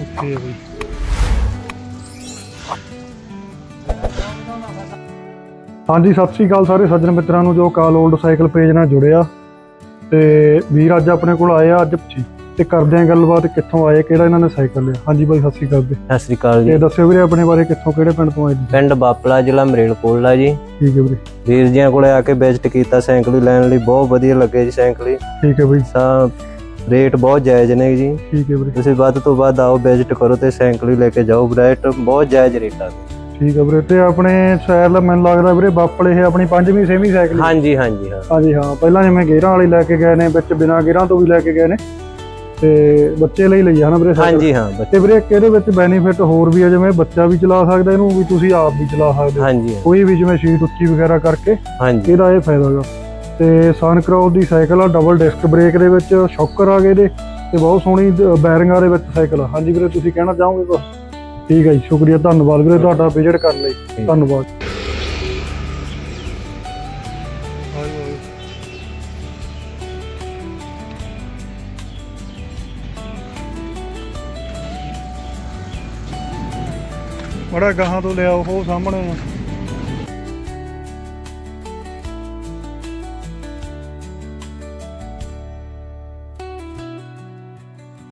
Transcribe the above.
Okay ਬਈ ਹਾਂਜੀ ਸਤਿ ਸ੍ਰੀ ਅਕਾਲ ਸਾਰੇ ਸੱਜਣ ਮਿੱਤਰਾਂ ਨੂੰ ਜੋ ਕਾਲ 올ਡ ਸਾਈਕਲ ਪੇਜ ਨਾਲ ਜੁੜਿਆ ਤੇ ਵੀਰ ਅੱਜ ਆਪਣੇ ਕੋਲ ਆਏ ਆ ਅੱਜ ਤੇ ਕਰਦੇ ਆ ਗੱਲਬਾਤ ਕਿੱਥੋਂ ਆਏ ਕਿਹੜਾ ਇਹਨਾਂ ਨੇ ਸਾਈਕਲ ਲਿਆ। ਹਾਂਜੀ ਬਾਈ ਸਤਿ ਸ੍ਰੀ ਅਕਾਲ ਜੀ। ਸਤਿ ਸ੍ਰੀ ਅਕਾਲ ਤੇ ਜੀ ਦੱਸਿਓ ਵੀਰੇ ਆਪਣੇ ਬਾਰੇ ਕਿੱਥੋਂ ਕਿਹੜੇ ਪਿੰਡ ਤੋਂ ਆਏ ਜੀ? ਪਿੰਡ ਬਾਪਲਾ ਜ਼ਿਲ੍ਹਾ ਮਰੇਲਕੋਟਲਾ ਜੀ। ਠੀਕ ਹੈ ਵੀਰੇ। ਵੀਰ ਜੀਆਂ ਕੋਲੇ ਆ ਕੇ ਵਿਜ਼ਿਟ ਕੀਤਾ ਸਾਈਕਲ ਹੀ ਲੈਣ ਲਈ ਬਹੁਤ ਵਧੀਆ ਲੱਗੇ ਜੀ ਸਾਈਕਲ ਠੀਕ ਹੈ ਬਈ। ਸਾ ਰੇਟ ਬਹੁਤ ਜਾਇਜ਼ ਨੇ ਜੀ। ਠੀਕ ਹੈ ਵੀਰੇ। ਤੁਸੀਂ ਵੱਧ ਤੋਂ ਵੱਧ ਆਓ ਵਿਜ਼ਿਟ ਕਰੋ ਤੇ ਸਾਈਕਲ ਹੀ ਲੈ ਕੇ ਜਾਓ। ਰੇਟ ਬਹੁਤ ਜਾਇਜ਼ ਰੇਟਾਂ ਦੇ ਠੀਕ ਹੈ ਵੀਰੇ ਤੇ ਆਪਣੇ ਸਾਈਕਲ ਮੈਨੂੰ ਲੱਗਦਾ ਵੀਰੇ ਬਾਪਲੇ ਇਹ ਆਪਣੀ ਪੰਜਵੀਂ ਛੇਵੀਂ ਸਾਈਕਲ ਹੀ। ਹਾਂਜੀ ਹਾਂਜੀ ਹਾਂ। ਹਾਂਜੀ ਹਾਂ। ਪਹਿਲਾਂ ਜਿਵੇਂ ਗੇਅਰਾਂ ਵਾਲੀ ਲੈ ਕੇ ਗਏ ਨੇ ਵਿੱਚ ਬਿਨਾਂ ਗੇਅਰਾਂ ਤੋਂ ਵੀ ਲੈ ਕੇ ਗਏ ਨੇ। ਤੇ ਬੱਚੇ ਲਈ ਲਈ ਆ ਨਾ ਵੀਰੇ ਹਾਂਜੀ ਹਾਂ ਬੱਚੇ। ਵੀਰੇ ਇੱਕ ਇਹਦੇ ਵਿੱਚ ਬੈਨੀਫਿਟ ਹੋਰ ਵੀ ਆ ਜਿਵੇਂ ਬੱਚਾ ਵੀ ਚਲਾ ਸਕਦਾ ਇਹਨੂੰ ਵੀ ਤੁਸੀਂ ਆਪ ਵੀ ਚਲਾ ਸਕਦੇ ਹੋ। ਹਾਂਜੀ ਹਾਂ, ਕੋਈ ਵੀ ਜਿਵੇਂ ਸ਼ੀਟ ਉੱਚੀ ਵਗੈਰਾ ਕਰਕੇ ਹਾਂਜੀ। ਇਹਦਾ ਇਹ ਫਾਇਦਾ ਹੈਗਾ। ਤੇ ਸਨਕ੍ਰੌਸ ਦੀ ਸਾਈਕਲ ਆ ਡਬਲ ਡਿਸਕ ਬ੍ਰੇਕ ਦੇ ਵਿੱਚ ਸ਼ੌਕਰ ਆ ਗਏ ਇਹਦੇ ਤੇ ਬਹੁਤ ਸੋਹਣੀ ਬੈਰਿੰਗਾਂ ਦੇ ਵਿੱਚ ਸਾਈਕਲ ਆ। ਹਾਂਜੀ ਵੀਰੇ ਤੁਸੀਂ ਕਹਿਣਾ ਚਾਹੋਗੇ ਕੁਛ? ਠੀਕ ਹੈ ਜੀ ਸ਼ੁਕਰੀਆ ਧੰਨਵਾਦ ਵੀਰੇ ਤੁਹਾਡਾ ਵਿਜ਼ਿਟ ਕਰਨ ਲਈ। ਧੰਨਵਾਦ। ਬੜਾ ਗਾਹਾਂ ਤੋਂ ਲਿਆ ਉਹ ਸਾਹਮਣੇ ਆ।